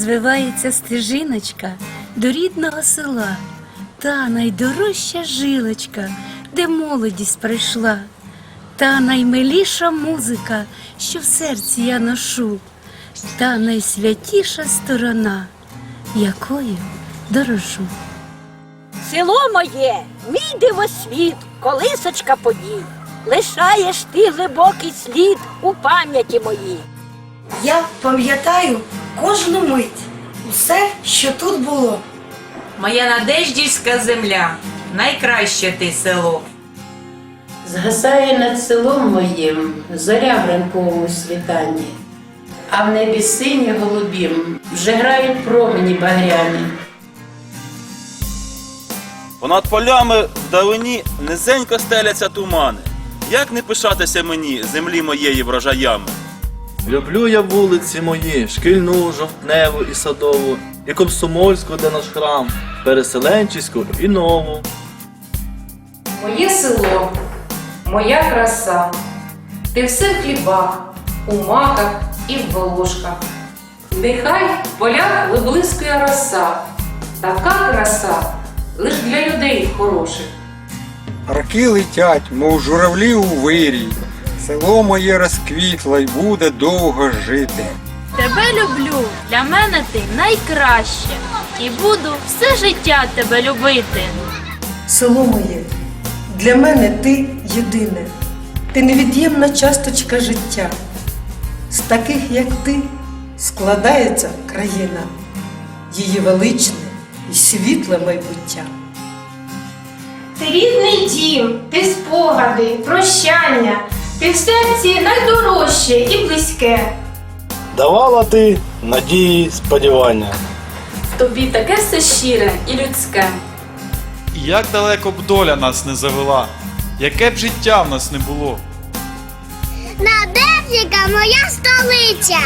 звивається стежиночка до рідного села, та найдорожча жилочка, де молодість прийшла, та наймиліша музика, що в серці я ношу, та найсвятіша сторона, якою дорожу. Село моє, мій дивосвіт, колисочка подій. Лишаєш ти глибокий слід у пам'яті моїй. Я пам'ятаю кожну мить, усе, що тут було. Моя надеждівська земля, найкраще ти село. Згасає над селом моїм зоря в ранковому світанні, а в небі сині голубім вже грають промені багряні. Понад полями вдалині низенько стеляться тумани. Як не пишатися мені, землі моєї врожаями? Люблю я вулиці мої, шкільну, жовтневу і садову, і комсомольську, де наш храм, переселенчиську і нову. Моє село, моя краса, ти все в хлібах, у маках і в волошках. Нехай в полях виблискує роса, така краса лиш для людей хороших. Роки летять, мов журавлі у вирій. Село моє розквітло й буде довго жити. Тебе люблю, для мене ти найкраще, і буду все життя тебе любити. Село моє, для мене ти єдине, ти невід'ємна часточка життя. З таких, як ти, складається країна, її величне і світле майбуття. Ти рідний дім, ти спогади, прощання, в серці найдорожче і близьке. Давала ти надії, сподівання. В тобі таке все щире і людське. І як далеко б доля нас не завела, яке б життя в нас не було. Надеждіка моя столиця.